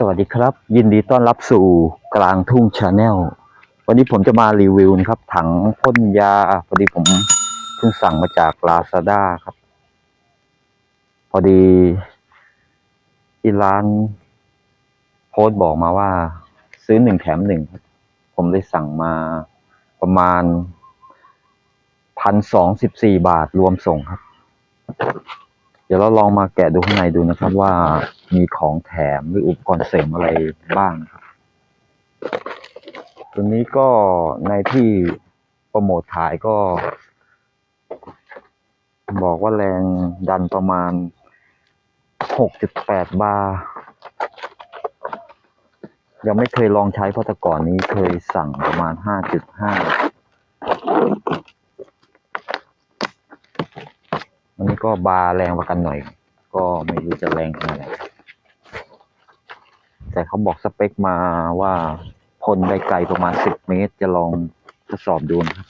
สวัสดีครับ ยินดีต้อนรับสู่กลางทุ่งชาแนลวันนี้ผมจะมารีวิวนะครับ ถังพ่นยาพอดีผมเพิ่งสั่งมาจาก Lazada ครับ พอดีที่ร้านโพสต์บอกมาว่า ซื้อหนึ่งแถมหนึ่งผมเลยสั่งมาประมาณพันสองสิบสี่บาทรวมส่งครับ เดี๋ยวเราลองมาแกะดูข้างในดูนะครับ ว่ามีของแถมหรืออุปกรณ์เสริมอะไรบ้างครับ ตัวนี้ก็ในที่โปรโมทขายก็ บอกว่าแรงดันประมาณ 6.8 บาร์ยังไม่เคยลองใช้เพราะแต่ก่อนนี้เคยสั่งประมาณ 5.5 อันนี้ ก็บาแรงกว่ากันหน่อย ก็ไม่รู้จะแรงขนาดไหนแต่เขาบอกสเปคมาว่าพ่นได้ไกลประมาณ10เมตร จะลองทดสอบดูนะครับ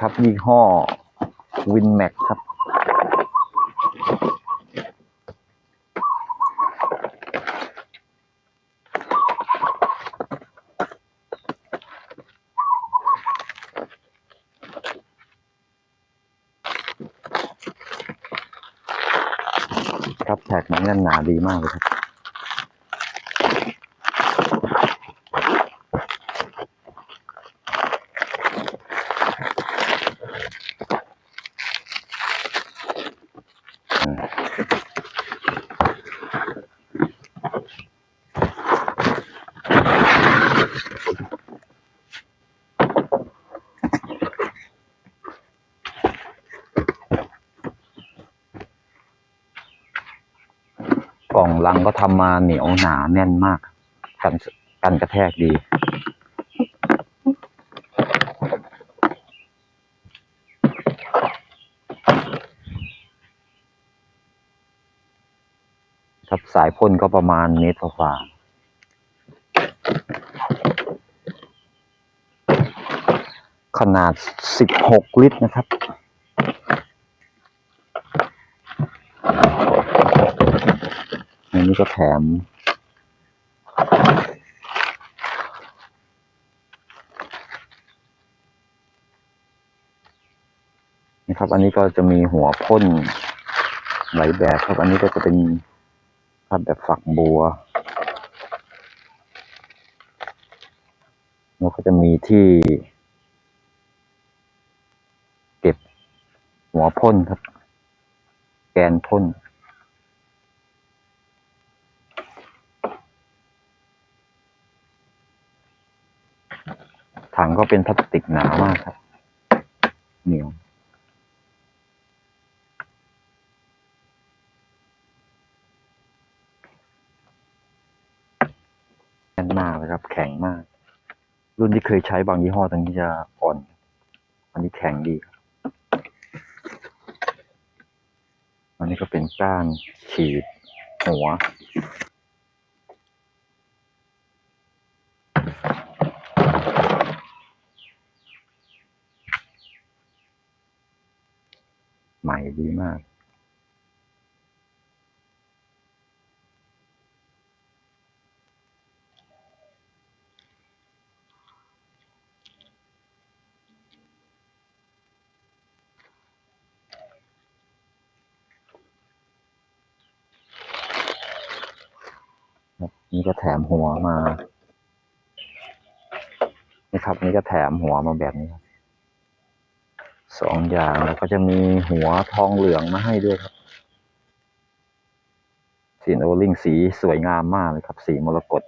ครับยี่ห้อ วินแม็กครับ ครับแท็กมันแน่นหนาดีมากเลยครับ กล่องลังก็ทำมาเหนียวหนาแน่นมาก กันกันกระแทกดี ครับสายพ่นก็ประมาณเมตรกว่าขนาด 16 ลิตรนะครับ อั นี้ก็แถมนะครับ อันนี้ก็จะมีหัวพ่นหลายแบบครับ อันนี้ก็จะเป็นภาพแบบฝักบัว แล้วก็จะมีที่ เก็บหัวพ่นครับ แกนพ่น ถังก็เป็นพลาสติกหนามากครับ เหนียว แน่นมากเลยครับ แข็งมาก รุ่นที่เคยใช้บางยี่ห้อตรงนี้จะอ่อน อันนี้แข็งดีครับอันนี้ก็เป็นก้านฉีดหัว หม่ดีมากนี่ก็แถมหัวมา นี่ครับ นี่ก็แถมหัวมาแบบนี้ครับ สองอย่างแล้วก็จะมีหัวทองเหลืองมาให้ด้วยครับสีโอลิงสีสวยงามมากเลยครับ สีมรกต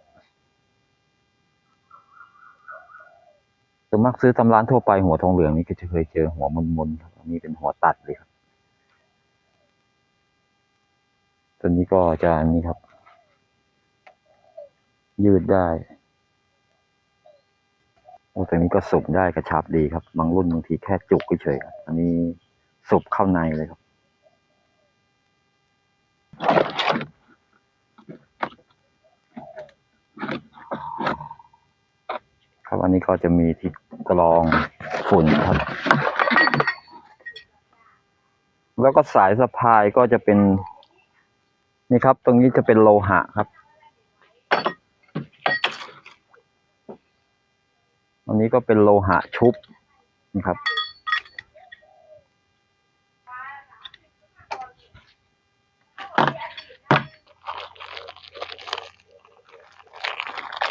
ส่วนมากซื้อตำร้านทั่วไปหัวทองเหลืองนี่ก็จะเคยเจอหัวมนๆครับอันนี้เป็นหัวตัดเลยครับตัวนี้ก็จะนนี้ครับ ยืดได้ โอ้ตัวนี้ก็สุบได้กระชับดีครับ บางรุ่นบางทีแค่จุกเฉยครับ อันนี้สุบเข้าในเลยครับ ครับอันนี้ก็จะมีที่กรองฝุ่นครับ แล้วก็สายสะพายก็จะเป็น นี่ครับ ตรงนี้จะเป็นโลหะครับ นี้ก็เป็นโลหะชุบนะครับ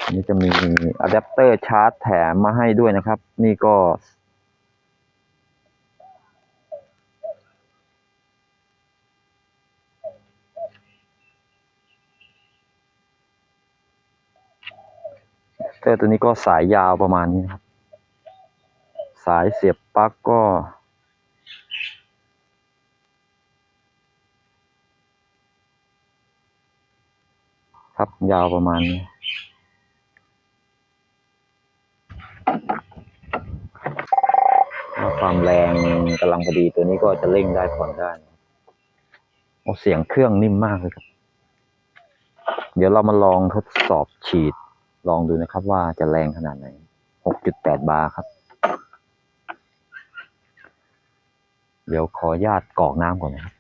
อันนี้จะมีอะแดปเตอร์ชาร์จแถมมาให้ด้วยนะครับ นี่ก็ อะแดป เตอร์ตัวนี้ก็สายยาวประมาณนี้ครับ สายเสียบปลั๊กก็ ครับยาวประมาณนี้ความแรงกำลังพอดีตัวนี้ก็จะเร่งได้ผ่อนได้โอ้เสียงเครื่องนิ่มมากเลยครับ เดี๋ยวเรามาลองทดสอบฉีด ลองดูนะครับว่าจะแรงขนาดไหน 6.8 บาร์ครับ เดี๋ยวขอญาตกรอกน้ำก่อนนะครับ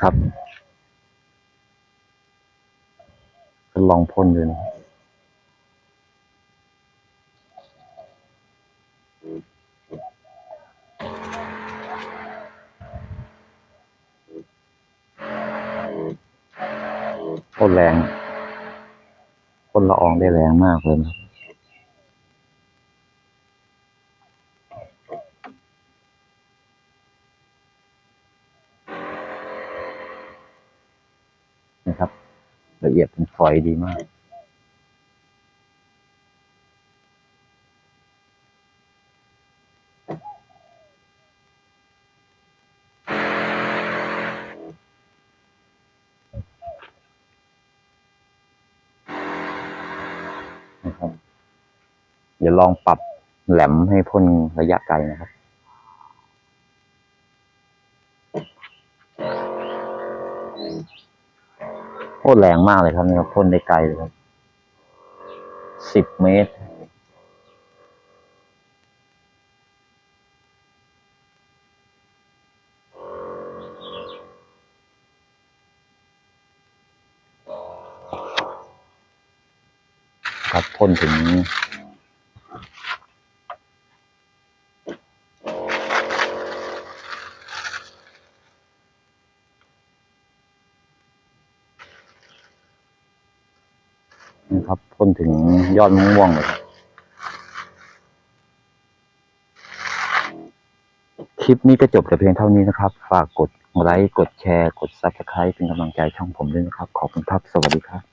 นะครับทดลองพ่นดูนะพ่นแรงพ่นละอองได้แรงมากเลยนะครับนะครับ ละเอียดเป็นฝอยดีมาก นะครับ เดี๋ยวลองปรับแหลมให้พ่นระยะไกลนะครับ โคตรแรงมากเลยครับเนี่ยพ่นได้ไกลเลยครับสิบเมตร ครับพ่นถึง นะครับพ่นถึงยอดมะม่วงเลยครับคลิปนี้ก็จบแต่เพียงเท่านี้นะครับ ฝากกดไลค์ กดแชร์ กด Subscribe เป็นกำลังใจช่องผมด้วยนะครับ ขอบคุณครับ สวัสดีครับ